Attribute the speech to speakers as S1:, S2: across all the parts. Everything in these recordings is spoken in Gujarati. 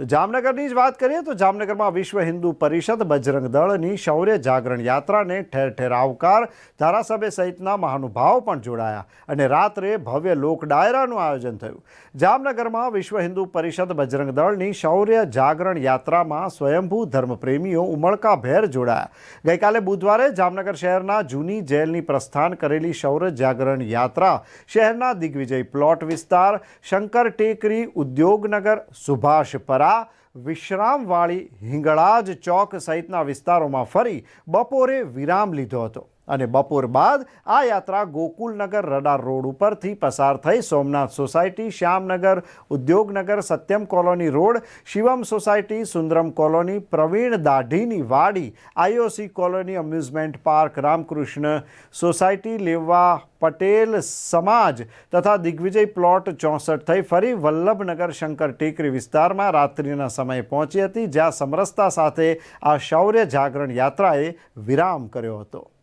S1: તો જામનગરની જ વાત કરીએ તો જામનગરમાં વિશ્વ હિન્દુ પરિષદ બજરંગ દળની શૌર્ય જાગરણ યાત્રાને ઠેર ઠેર આવકાર ધારાસભ્ય સહિતના મહાનુભાવો પણ જોડાયા અને રાત્રે ભવ્ય લોક ડાયરાનું આયોજન થયું. જામનગરમાં વિશ્વ હિન્દુ પરિષદ બજરંગ દળની શૌર્ય જાગરણ યાત્રામાં સ્વયંભૂ ધર્મપ્રેમીઓ ઉમળકાભેર જોડાયા. ગઈકાલે બુધવારે જામનગર શહેરના જૂની જેલની પ્રસ્થાન કરેલી શૌર્ય જાગરણ યાત્રા શહેરના દિગ્વિજય પ્લોટ વિસ્તાર, શંકર ટેકરી, ઉદ્યોગનગર, સુભાષ પરા વિશ્રામવાળી હિંગળાજ ચોક સહિતના વિસ્તારોમાં ફરી બપોરે વિરામ લીધો હતો. અને બપોર બાદ આ યાત્રા ગોકુલનગર રડાર રોડ ઉપરથી પસાર થઈ Somnath society, Shyamnagar Udyognagar, Satyam colony road, Shivam society, Sundaram colony, Pravin દાઢીની વાડી, IOC colony, amusement park, Ramkrishna society, Leva Patel સમાજ તથા દિગ્વિજય પ્લોટ ચોસઠ થઈ ફરી વલ્લભનગર શંકર ટેકરી વિસ્તારમાં રાત્રિના સમયે પહોંચી હતી, જ્યાં સમરસતા સાથે આ શૌર્ય જાગરણ યાત્રાએ વિરામ કર્યો હતો.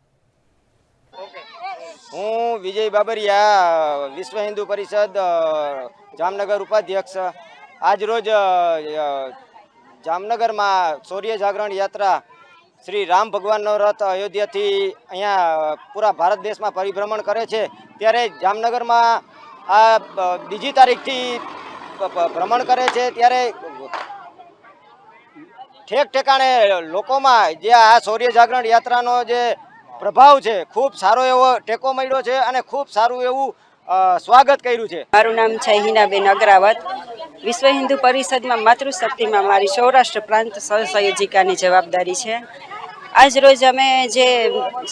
S2: હું વિજય બાબરિયા વિશ્વ હિન્દુ પરિષદ જામનગર ઉપાધ્યક્ષ. આજ રોજ અ, અ, જામનગરમાં સૌર્ય જાગરણ યાત્રા શ્રી રામ ભગવાનનો રથ અયોધ્યાથી અહીંયા પૂરા ભારત દેશમાં પરિભ્રમણ કરે છે. ત્યારે જામનગરમાં આ બીજી તારીખથી ભ્રમણ કરે છે. ત્યારે ઠેક ઠેકાણે લોકોમાં જે આ સૌર્ય જાગરણ યાત્રાનો જે પ્રભાવ છે. ખૂબ સારો એવો ટેકો મળ્યો છે અને ખૂબ સારું એવું સ્વાગત કર્યું છે.
S3: મારું નામ છે હિનાબેન અગ્રાવત. વિશ્વ હિન્દુ પરિષદમાં માતૃશક્તિમાં મારી સૌરાષ્ટ્ર પ્રાંત સહસંયોજિકાની જવાબદારી છે. આજ રોજ અમે જે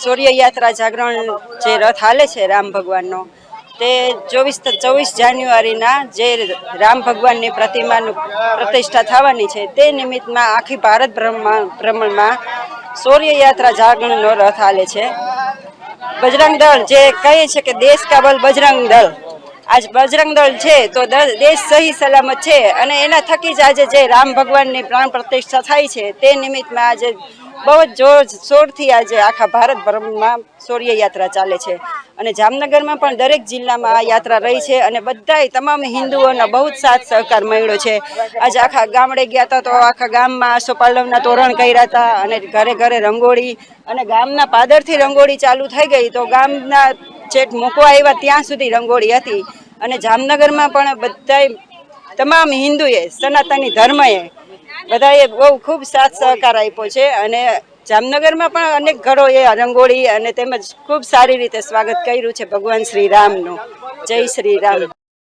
S3: સૂર્ય યાત્રા જાગરણ જે રથ હાલે છે રામ ભગવાનનો, તે ચોવીસ ચોવીસ જાન્યુઆરીના જે રામ ભગવાનની પ્રતિમાનું પ્રતિષ્ઠા થવાની છે, તે નિમિત્તમાં આખી ભારત ભ્રમણ ભ્રમણમાં સૂર્ય યાત્રા જાગરણનો રથ હાલે છે. બજરંગ દળ જે કહે છે કે દેશ કાબલ બજરંગ દળ. આજ બજરંગ દળ છે, તો દેશ સહી સલામત છે અને એના થકી જ આજે જે રામ ભગવાનની પ્રાણ પ્રતિષ્ઠા થાય છે, તે નિમિત્તમાં આજે બહુ જ જોર શોરથી આજે આખા ભારતભરમાં શૌર્ય યાત્રા ચાલે છે. અને જામનગરમાં પણ દરેક જિલ્લામાં આ યાત્રા રહી છે અને બધાય તમામ હિન્દુઓનો બહુ જ સાથ સહકાર મળ્યો છે. આજે આખા ગામડે ગયા હતા તો આખા ગામમાં આસોપાલવના તોરણ કર્યા હતા અને ઘરે ઘરે રંગોળી અને ગામના પાદરથી રંગોળી ચાલુ થઈ ગઈ. તો ગામના છેક મૂકવા આવ્યા ત્યાં સુધી રંગોળી હતી. અને જામનગરમાં પણ બધાય, તમામ હિન્દુએ, સનાતની ધર્મએ બધાએ બહુ ખૂબ સાથ સહકાર આપ્યો છે. અને જામનગરમાં પણ અનેક ઘરોએ રંગોળી અને તેમજ ખૂબ સારી રીતે સ્વાગત કર્યું છે ભગવાન શ્રી રામનું. જય શ્રી રામ.